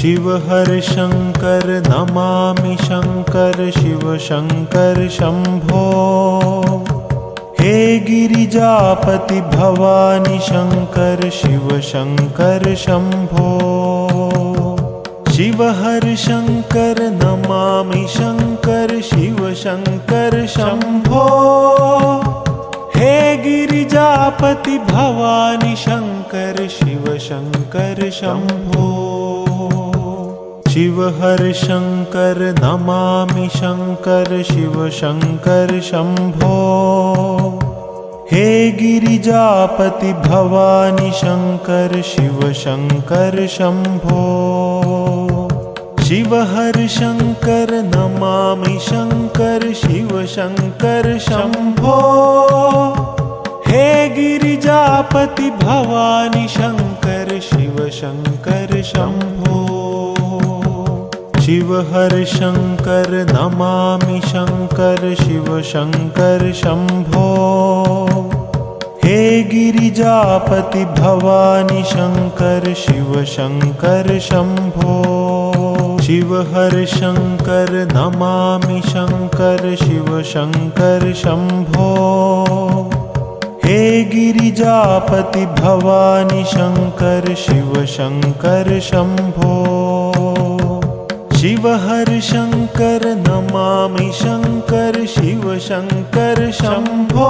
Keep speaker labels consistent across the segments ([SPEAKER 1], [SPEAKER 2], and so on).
[SPEAKER 1] शिव हर शङ्कर नमामि शङ्कर शिव शङ्कर शम्भो। हे गिरिजापति भवानि शङ्कर शिव शङ्कर शम्भो। शिव हर शङ्कर नमामि शङ्कर शिव शङ्कर शम्भो। हे गिरिजापति भवानि शङ्कर शिव शङ्कर शम्भो शिव हर शङ्कर नमामि शङ्कर शिव शङ्कर शम्भो। हे गिरिजापति भवानि शङ्कर शिव शङ्कर शम्भो। शिव हर शङ्कर नमामि शङ्कर शिव शङ्कर शम्भो। हे गिरिजापति भवानि शङ्कर शिव शङ्कर शम्भो शिव हर शङ्कर नमामि शङ्कर शिव शङ्कर शम्भो। हे गिरिजापति भवानि शङ्कर शिव शङ्कर शम्भो। शिव हर शङ्कर नमामि शङ्कर शिव शङ्कर शम्भो। हे गिरिजापति भवानि शङ्कर शिव शङ्कर शम्भो शिव हर शङ्कर नमामि शङ्कर शिव शङ्कर शम्भो।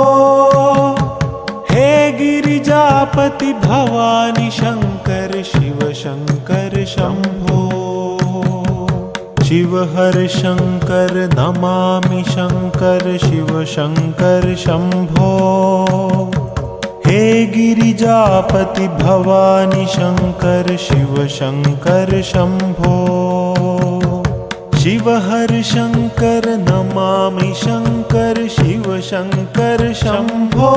[SPEAKER 1] हे गिरिजापति भवानि शङ्कर शिव शङ्कर शम्भो। शिव हर शङ्कर नमामि शङ्कर शिव शङ्कर शम्भो। हे गिरिजापति भवानि शङ्कर शिव शङ्कर शम्भो शिव हर शङ्कर नमामि शङ्कर शिव शङ्कर शम्भो।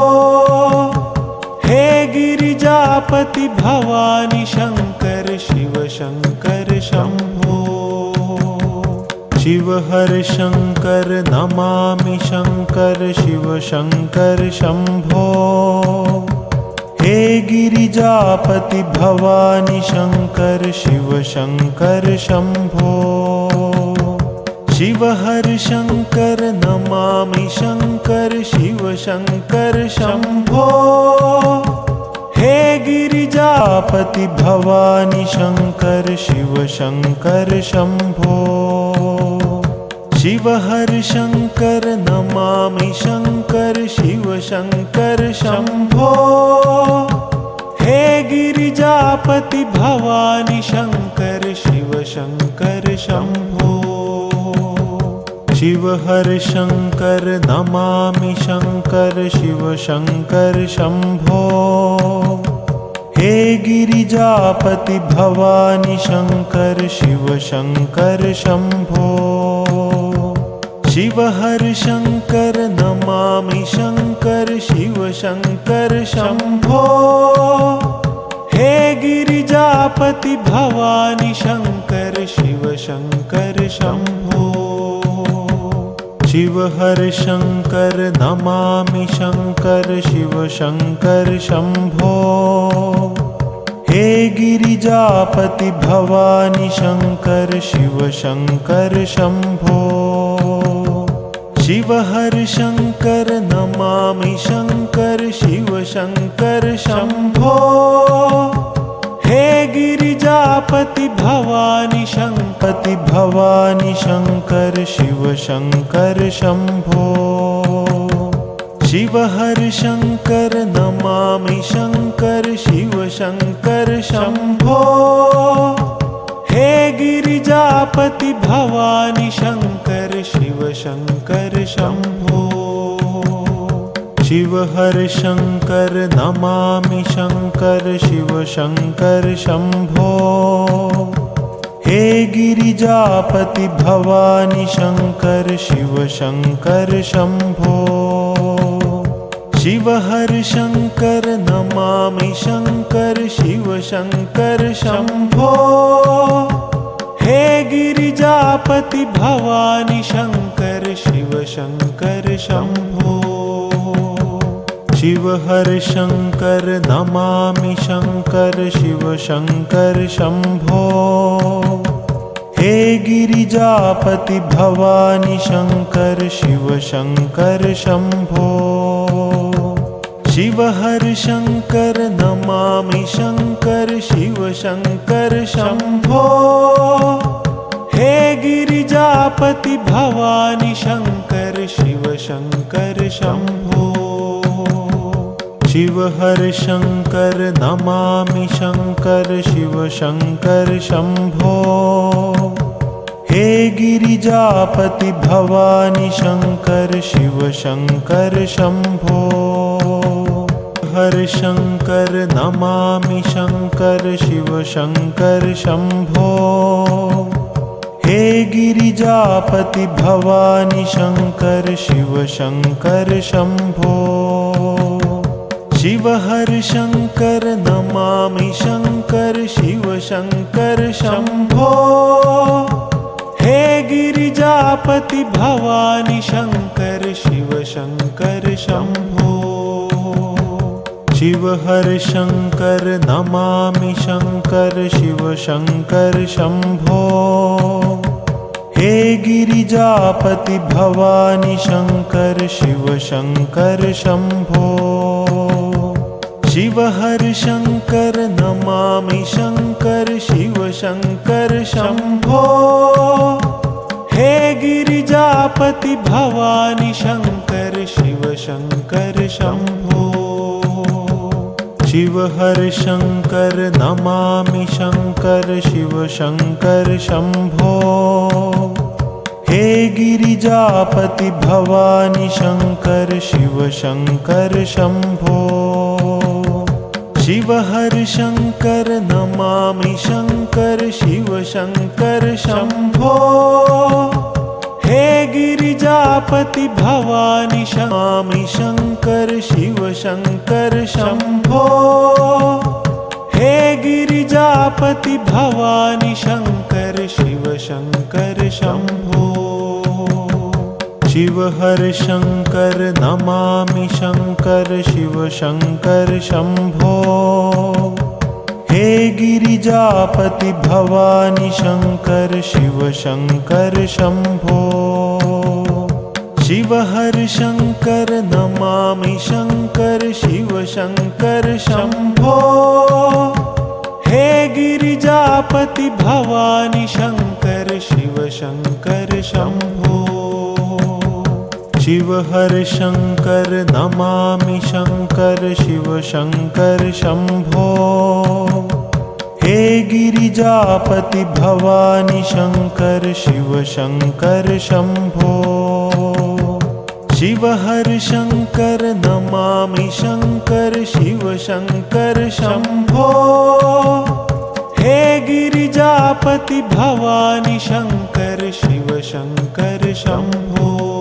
[SPEAKER 1] हे गिरिजापति भवानि शङ्कर शिव शङ्कर शम्भो। शिव हर शङ्कर नमामि शङ्कर शिव शङ्कर शम्भो। हे गिरिजापति भवानि शङ्कर शिव शङ्कर शम्भो शिव हर शङ्कर नमामि शङ्कर शिव शङ्कर शम्भो। हे गिरिजापति भवानि शङ्कर शिव शङ्कर शम्भो। शिव हर शङ्कर नमामि शङ्कर शिव शङ्कर शम्भो। हे गिरिजापति भवानि शङ्कर शिव शङ्कर शम्भो शिव हर शङ्कर नमामि शङ्कर शिव शङ्कर शम्भो। हे गिरिजापति भवानि शङ्कर शिव शङ्कर शम्भो। शिव हर शङ्कर नमामि शङ्कर शिव शङ्कर शम्भो। हे गिरिजापति भवानि शङ्कर शिव शङ्कर शम्भो शिव हर शङ्कर नमामि शङ्कर शिव शङ्कर शम्भो। हे गिरिजापति भवानि शङ्कर शिव शङ्कर शम्भो। शिव हर शङ्कर नमामि शङ्कर शिव शङ्कर शम्भो हे गिरिजापति भवानि शङ्पति भवानि शङ्कर शिव शङ्कर शम्भो। शिव हर शङ्कर नमामि शङ्कर शिव शङ्कर शम्भो। हे गिरिजापति भवानि शङ्कर शिव शङ्कर शम्भो शिव हर शङ्कर नमामि शङ्कर शिव शङ्कर शम्भो। हे गिरिजापति भवानि शङ्कर शिव शङ्कर शम्भो। शिव हर शङ्कर नमामि शङ्कर शिव शङ्कर शम्भो। हे गिरिजापति भवानि शङ्कर शिव शङ्कर शम्भो शिव हर शङ्कर नमामि शङ्कर शिव शङ्कर शम्भो। हे गिरिजापति भवानि शङ्कर शिव शङ्कर शम्भो। शिव हर शङ्कर नमामि शङ्कर शिव शङ्कर शम्भो। हे गिरिजापति भवानि शङ्कर शिव शङ्कर शम्भो शिव हर शङ्कर नमामि शङ्कर शिव शङ्कर शम्भो। हे गिरिजापति भवानि शङ्कर शिव शङ्कर शम्भो। हर शङ्कर नमामि शङ्कर शिव शङ्कर शम्भो। हे गिरिजापति भवानि शङ्कर शिव शङ्कर शम्भो शिव हर शङ्कर नमामि शङ्कर शिव शङ्कर शम्भो। हे गिरिजापति भवानि शङ्कर शिव शङ्कर शम्भो। शिव हर शङ्कर नमामि शङ्कर शिव शङ्कर शम्भो। हे गिरिजापति भवानि शङ्कर शिव शङ्कर शम्भो शिव हर शङ्कर नमामि शङ्कर शिव शङ्कर शम्भो। हे गिरिजापति भवानि शङ्कर शिव शङ्कर शम्भो। शिव हर शङ्कर नमामि शङ्कर शिव शङ्कर शम्भो। हे गिरिजापति भवानि शङ्कर शिव शङ्कर शम्भो शिव हर शङ्कर नमामि शङ्कर शिव शङ्कर शम्भो। हे गिरिजापति भवानि शमामि शङ्कर शिव शङ्कर शम्भो। हे गिरिजापति भवानि शङ्कर शिव शङ्कर शम्भो शिव हर शङ्कर नमामि शङ्कर शिव शङ्कर शम्भो। हे गिरिजापति भवानि शङ्कर शिव शङ्कर शम्भो। शिव हर शङ्कर नमामि शङ्कर शिव शङ्कर शम्भो। हे गिरिजापति भवानि शङ्कर शिव शङ्कर शम्भो शिव हर शङ्कर नमामि शङ्कर शिव शङ्कर शम्भो। हे गिरिजापति भवानि शङ्कर शिव शङ्कर शम्भो। शिव हर शङ्कर नमामि शङ्कर शिव शङ्कर शम्भो। हे गिरिजापति भवानि शङ्कर शिव शङ्कर शम्भो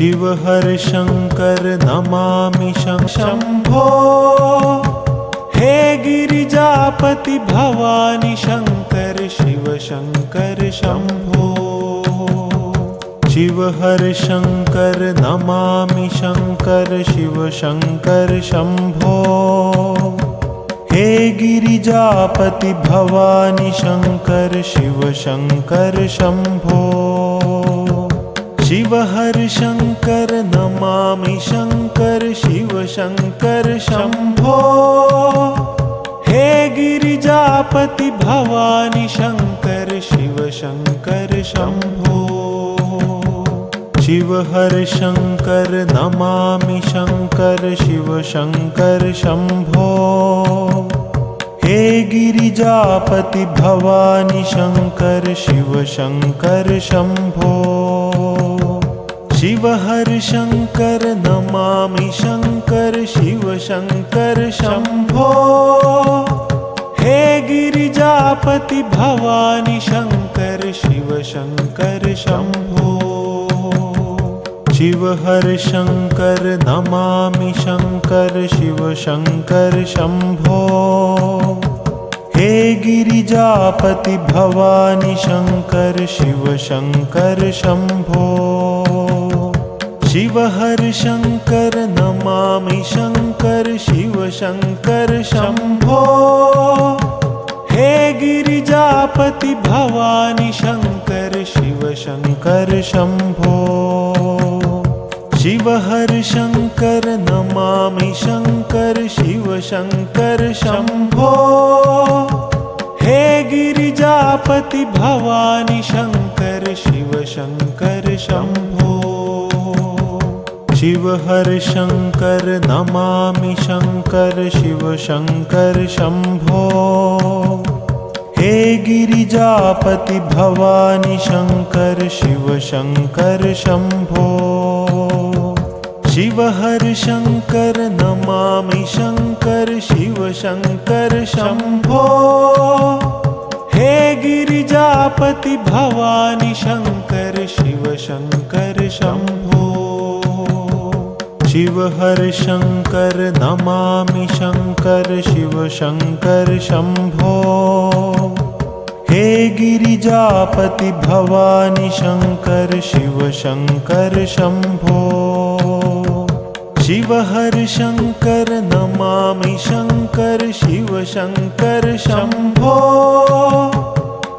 [SPEAKER 1] शिव हर शङ्कर नमामि शम्भो हे गिरिजापति भवानि शङ्कर शिव शङ्कर शम्भो शिव हर शङ्कर नमामि शङ्कर शिव शङ्कर शम्भो हे गिरिजापति भवानि शङ्कर शिव शङ्कर शम्भो शिव हर शङ्कर नमामि शङ्कर शिव शङ्कर शम्भो। हे गिरिजापति भवानि शङ्कर शिव शङ्कर शम्भो। शिव हर शङ्कर नमामि शङ्कर शिव शङ्कर शम्भो। हे गिरिजापति भवानि शङ्कर शिव शङ्कर शम्भो शिव हर शङ्कर नमामि शङ्कर शिव शङ्कर शम्भो। हे गिरिजापति भवानि शङ्कर शिव शङ्कर शम्भो। शिव हर शङ्कर नमामि शङ्कर शिव शङ्कर शम्भो। हे गिरिजापति भवानि शङ्कर शिव शङ्कर शम्भो शिव हर शङ्कर नमामि शङ्कर शिव शङ्कर शम्भो। हे गिरिजापति भवानि शङ्कर शिव शङ्कर शम्भो। शिव हर शङ्कर नमामि शङ्कर शिव शङ्कर शम्भो। हे गिरिजापति भवानि शङ्कर शिव शङ्कर शम्भो शिव हर शङ्कर नमामि शङ्कर शिव शङ्कर शम्भो। हे गिरिजापति भवानि शङ्कर शिव शङ्कर शम्भो। शिव हर शङ्कर नमामि शङ्कर शिव शङ्कर शम्भो। हे गिरिजापति भवानि शङ्कर शिव शङ्कर शम्भो शिव हर शङ्कर नमामि शङ्कर शिव शङ्कर शम्भो। हे गिरिजापति भवानि शङ्कर शिव शङ्कर शम्भो। शिव हर शङ्कर नमामि शङ्कर शिव शङ्कर शम्भो।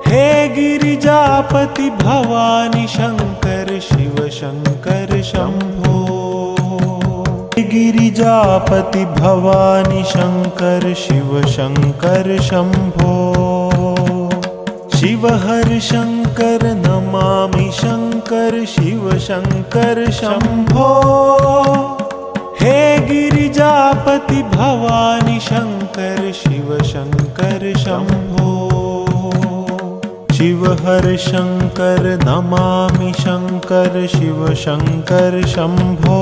[SPEAKER 1] हे गिरिजापति भवानि शङ्कर शिव शङ्कर शम्भो गिरिजापति भवानि शङ्कर शिव शङ्कर शम्भो। शिव हर शङ्कर नमामि शङ्कर शिव शङ्कर शम्भो। हे गिरिजापति भवानि शङ्कर शिव शङ्कर शम्भो। शिव हर शङ्कर नमामि शङ्कर शिव शङ्कर शम्भो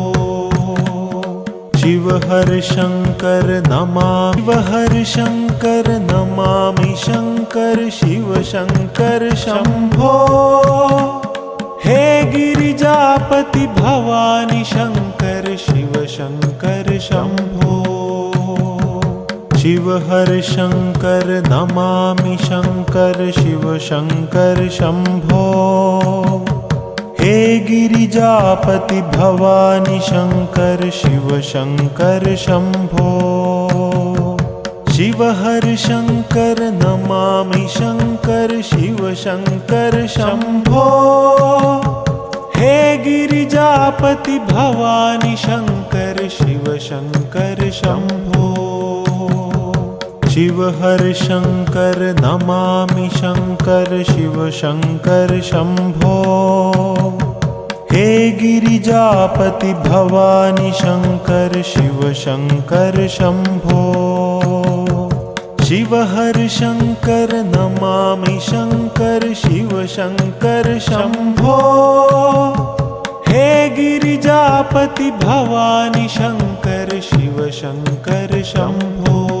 [SPEAKER 1] शिव हर शङ्कर शिव हर शङ्कर नमामि। शङ्कर शिव शङ्कर शम्भो। हे गिरिजापति भवानि शङ्कर शिव शङ्कर शम्भो। शिव हर शङ्कर नमामि। शङ्कर शिव शङ्कर शम्भो हे गिरिजापति भवानि शङ्कर शिव शङ्कर शम्भो शिव हर शङ्कर नमामि शङ्कर शिव शङ्कर शम्भो हे गिरिजापति भवानि शङ्कर शिव शङ्कर शम्भो शिव हर शङ्कर नमामि शङ्कर शिव शङ्कर शम्भो। हे गिरिजापति भवानि शङ्कर शिव शङ्कर शम्भो। शिव हर शङ्कर नमामि शङ्कर शिव शङ्कर शम्भो। हे गिरिजापति भवानि शङ्कर शिव शङ्कर शम्भो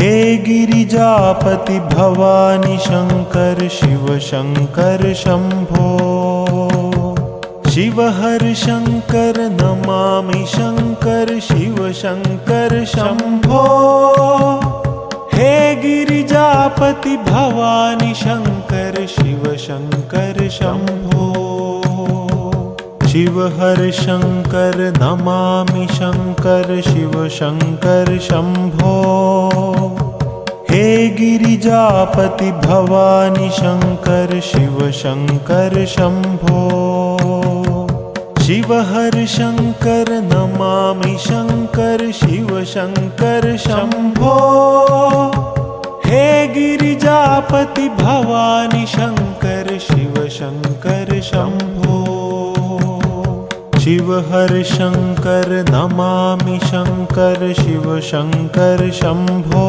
[SPEAKER 1] हे गिरिजापति भवानि शङ्कर शिव शङ्कर शम्भो शिव हर शङ्कर नमामि शङ्कर शिव शङ्कर शम्भो हे गिरिजापति भवानि शङ्कर शिव शङ्कर शम्भो शिव हर शङ्कर नमामि शङ्कर शिव शङ्कर शम्भो। हे गिरिजापति भवानि शङ्कर शिव शङ्कर शम्भो। शिव हर शङ्कर नमामि शङ्कर शिव शङ्कर शम्भो। हे गिरिजापति भवानि शङ्कर शिव शङ्कर शम्भो शिव हर शङ्कर नमामि शङ्कर शिव शङ्कर शम्भो।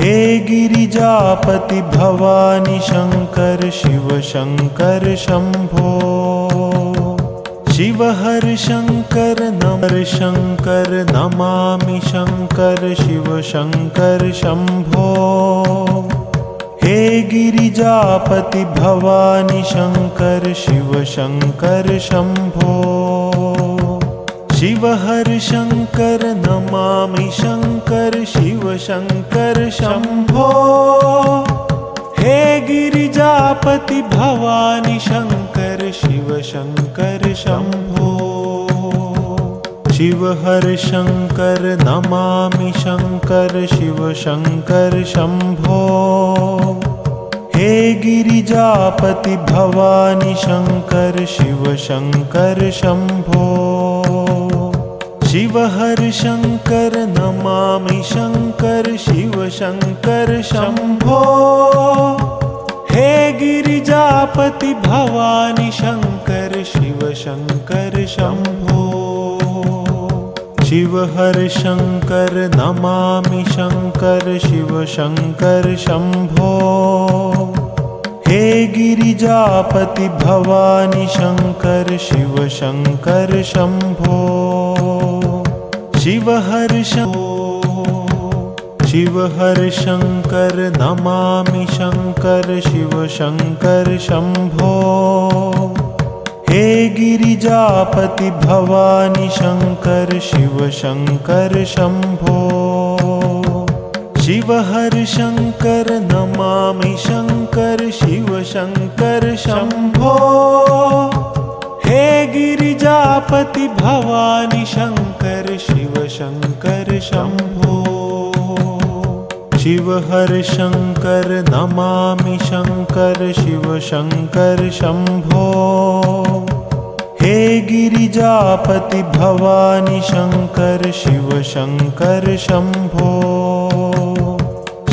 [SPEAKER 1] हे गिरिजापति भवानि शङ्कर शिव शङ्कर शम्भो। शिव हर शङ्कर नमर शङ्कर नमामि शङ्कर शिव शङ्कर शम्भो हे गिरिजापति भवानि शङ्कर शिव शङ्कर शम्भो शिव हर शङ्कर नमामि शङ्कर शिव शङ्कर शम्भो हे गिरिजापति भवानि शङ्कर शिव शङ्कर शम्भो शिव हर शङ्कर नमामि शङ्कर शिव शङ्कर शम्भो हे गिरिजापति भवानि शङ्कर शिव शङ्कर शम्भो शिव हर शङ्कर नमामि शङ्कर शिव शङ्कर शम्भो हे गिरिजापति भवानि शङ्कर शिव शङ्कर शम्भो शिव हर शङ्कर नमामि शङ्कर शिव शङ्कर शम्भो। हे गिरिजापति भवानि शङ्कर शिव शङ्कर शम्भो। शिव हर शिव हर शङ्कर नमामि शङ्कर शिव शङ्कर शम्भो हे गिरिजापति भवानि शङ्कर शिव शङ्कर शम्भो। शिव हर शङ्कर नमामि शङ्कर शिव शङ्कर शम्भो। हे गिरिजापति भवानि शङ्कर शिव शङ्कर शम्भो शिव हर शङ्कर नमामि शङ्कर शिव शङ्कर शम्भो। हे गिरिजापति भवानि शङ्कर शिव शङ्कर शम्भो।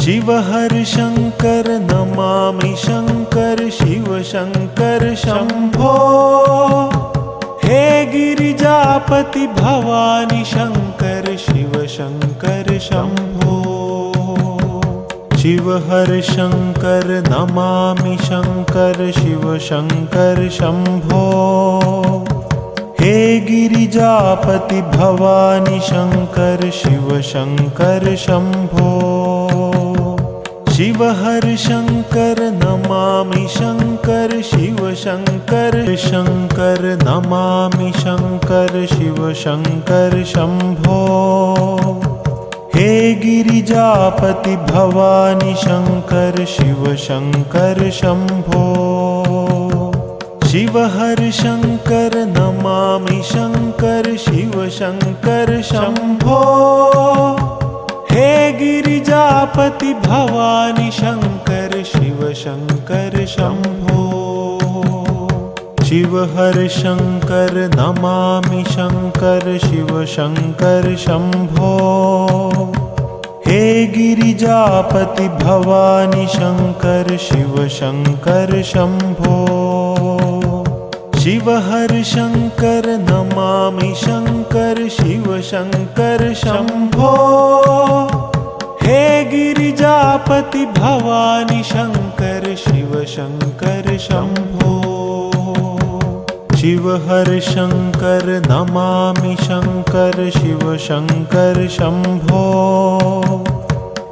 [SPEAKER 1] शिव हर शङ्कर नमामि शङ्कर शिव शङ्कर शम्भो। हे गिरिजापति भवानि शङ्कर शिव शङ्कर शम्भो शिव हर शङ्कर नमामि शङ्कर शिव शङ्कर शम्भो। हे गिरिजापति भवानि शङ्कर शिव शङ्कर शम्भो। शिव हर शङ्कर नमामि शङ्कर शिव शङ्कर शङ्कर नमामि शङ्कर शिव शङ्कर शम्भो हे गिरिजापति भवानि शङ्कर शिव शङ्कर शम्भो शिव हर शङ्कर नमामि शङ्कर शिव शङ्कर शम्भो हे गिरिजापति भवानि शङ्कर शम्भो शिव हर शङ्कर नमामि शङ्कर शिव शङ्कर शम्भो। हे गिरिजापति भवानि शङ्कर शिव शङ्कर शम्भो। शिव हर शङ्कर नमामि शङ्कर शिव शङ्कर शम्भो। हे गिरिजापति भवानि शङ्कर शिव शङ्कर शम्भो शिव हर शङ्कर नमामि शङ्कर शिव शङ्कर शम्भो।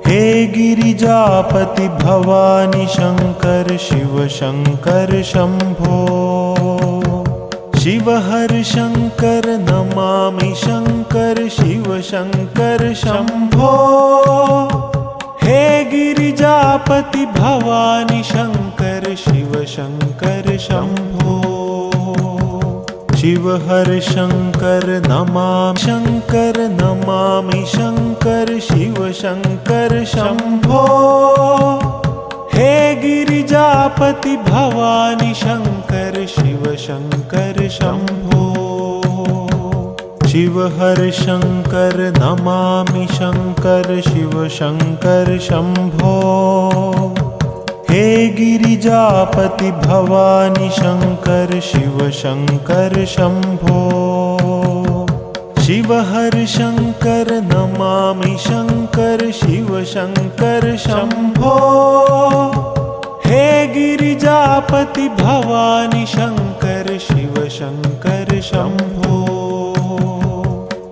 [SPEAKER 1] हे गिरिजापति भवानि शङ्कर शिव शङ्कर शम्भो। शिव हर शङ्कर नमामि शङ्कर शिव शङ्कर शम्भो। हे गिरिजापति भवानि शङ्कर शिव शङ्कर शम्भो शिव हर शङ्कर नमामि। शङ्कर नमामि शङ्कर शिव शङ्कर शम्भो हे गिरिजापति भवानि शङ्कर शिव शङ्कर शम्भो शिव हर शङ्कर नमामि शङ्कर शिव शङ्कर शम्भो हे गिरिजापति भवानि शङ्कर शिव शङ्कर शम्भो शिव हर शङ्कर नमामि शङ्कर शिव शङ्कर शम्भो हे गिरिजापति भवानि शङ्कर शिव शङ्कर शम्भो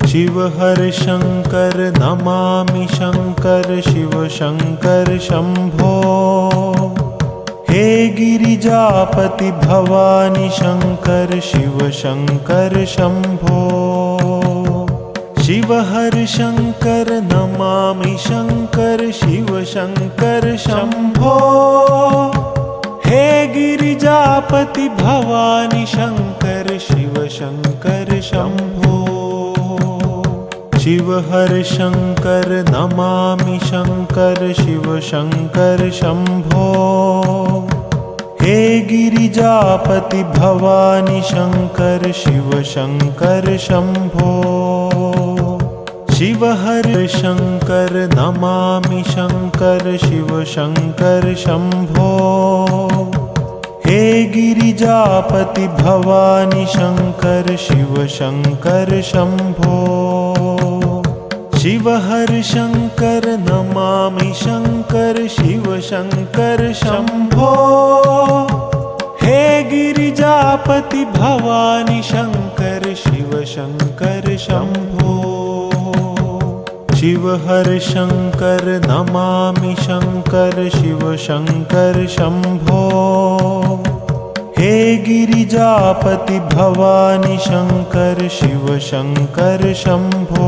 [SPEAKER 1] शिव हर शङ्कर नमामि शङ्कर शिव शङ्कर शम्भो। हे गिरिजापति भवानि शङ्कर शिव शङ्कर शम्भो। शिव हर शङ्कर नमामि शङ्कर शिव शङ्कर शम्भो। हे गिरिजापति भवानि शङ्कर शिव शङ्कर शम्भो शिव हर शङ्कर नमामि शङ्कर शिव शङ्कर शम्भो। हे गिरिजापति भवानि शङ्कर शिव शङ्कर शम्भो। शिव हर शङ्कर नमामि शङ्कर शिव शङ्कर शम्भो। हे गिरिजापति भवानि शङ्कर शिव शङ्कर शम्भो शिव हर शङ्कर नमामि शङ्कर शिव शङ्कर शम्भो। हे गिरिजापति भवानि शङ्कर शिव शङ्कर शम्भो। शिव हर शङ्कर नमामि शङ्कर शिव शङ्कर शम्भो। हे गिरिजापति भवानि शङ्कर शिव शङ्कर शम्भो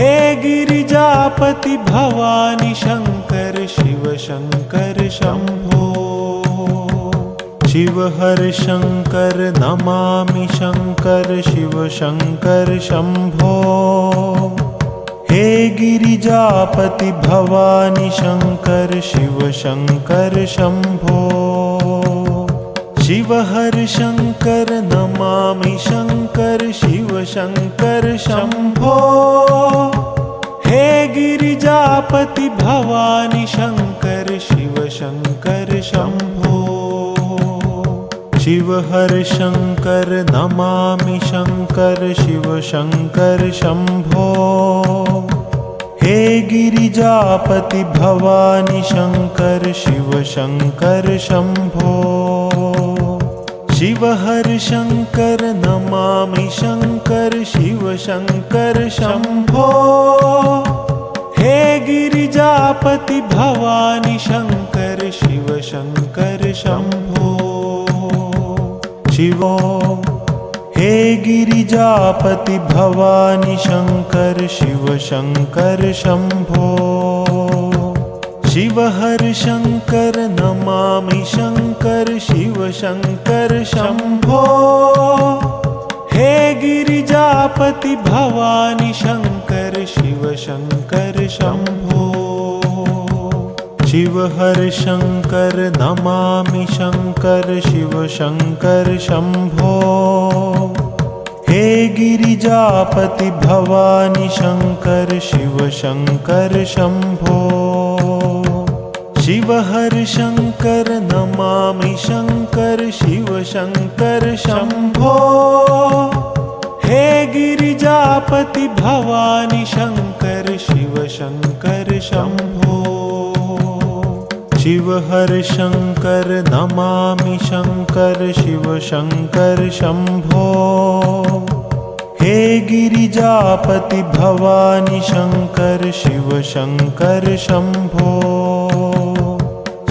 [SPEAKER 1] हे गिरिजापति भवानि शङ्कर शिव शङ्कर शम्भो शिव हर शङ्कर नमामि शङ्कर शिव शङ्कर शम्भो हे गिरिजापति भवानि शङ्कर शिव शङ्कर शम्भो शिव हर शङ्कर नमामि शङ्कर शिव शङ्कर शम्भो। हे गिरिजापति भवानि शङ्कर शिव शङ्कर शम्भो। शिव हर शङ्कर नमामि शङ्कर शिव शङ्कर शम्भो। हे गिरिजापति भवानि शङ्कर शिव शङ्कर शम्भो शिव हर शङ्कर नमामि शङ्कर शिव शङ्कर शम्भो। हे गिरिजापति भवानि शङ्कर शिव शङ्कर शम्भो। शिवो हे गिरिजापति भवानि शङ्कर शिव शङ्कर शम्भो। शिव हर शङ्कर नमामि शङ्कर शिव शङ्कर शम्भो। हे गिरिजापति भवानि शङ्कर शिव शङ्कर शम्भो। शिव हर शङ्कर नमामि शङ्कर शिव शङ्कर शम्भो। हे गिरिजापति भवानि शङ्कर शिव शङ्कर शम्भो शिव हर शङ्कर नमामि शङ्कर शिव शङ्कर शम्भो। हे गिरिजापति भवानि शङ्कर शिव शङ्कर शम्भो। शिव हर शङ्कर नमामि शङ्कर शिव शङ्कर शम्भो। हे गिरिजापति भवानि शङ्कर शिव शङ्कर शम्भो